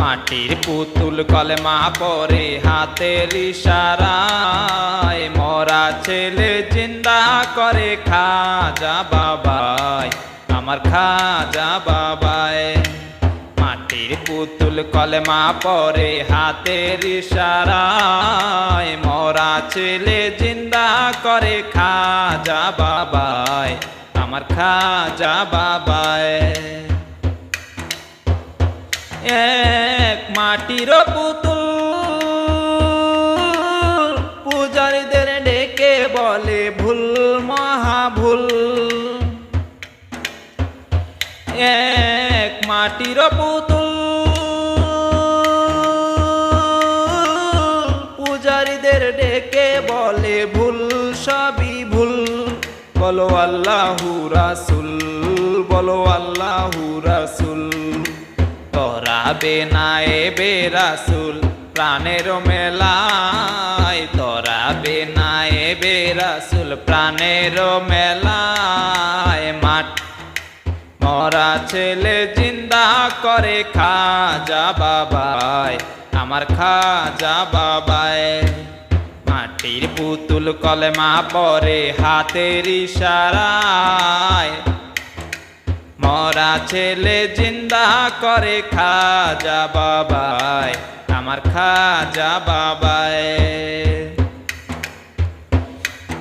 মাটির পুতুল কলমা পরে হাতের ইশারায়। মরা ছেলে জিন্দা করে খাজা বাবাই, আমার খাজা বাবাই। মাটির পুতুল কলমা পরে হাতের ইশারায়। মরা ছেলে জিন্দা করে খাজা বাবাই, আমার খাজা বাবাই। এক মাটির পুতুল। পূজারীদের ডেকে বলে, ভুল, মহা ভুল। এক মাটির পুতুল। পূজারীদের ডেকে বলে, ভুল, সবই ভুল। বলো, আল্লাহু রাসুল। বলো, আল্লাহু রাসুল। তোরা বেনায়ে বেরাসুল প্রাণের মেলায় তোরা বেনায়ে বেরাসুল প্রাণের মেলায় মাঠ। মরা ছেলে জিন্দা করে খাজা বাবাই আমার খাজা বাবাই মাটির পুতুল কলমা পরে হাতের ইশারায় মরা ছেলে জিন্দা করে খাজা বাবাই আমার খাজা বাবাই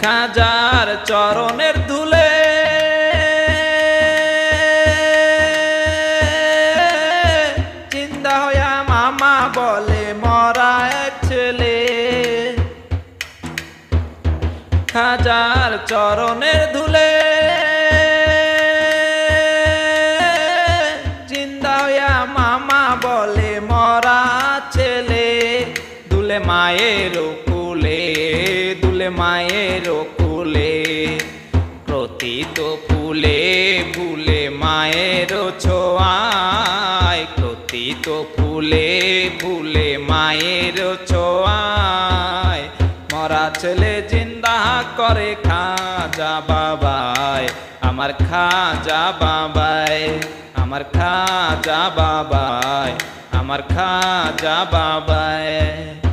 খাজার চরণের ধুলে চিন্তা হইয়া মামা বলে, মরা এক ছেলে। খাজার চরণের ধুলে মায়ের কুলে, দুলে মায়ের কুলে। প্রতিত ফুলে ফুলে মায়ের ছোঁয়ায়। প্রতিত ফুলে ফুলে মায়ের ছোঁয়ায়। মরা ছেলে জিন্দা করে খাজা বাবাই আমার খাজা বাবাই আমার খাজা বাবাই আমার খাজা বাবাই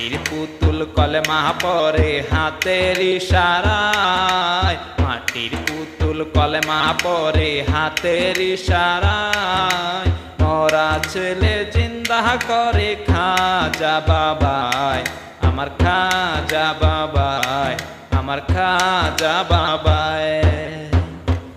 মাটির পুতুল কলমা পরে হাতের ইশারায়। মাটির পুতুল কলমা পরে হাতের ইশারায়। মরা ছেলে জিন্দা করে খাজা বাবাই আমার খাজা বাবাই আমার খাজা বাবাই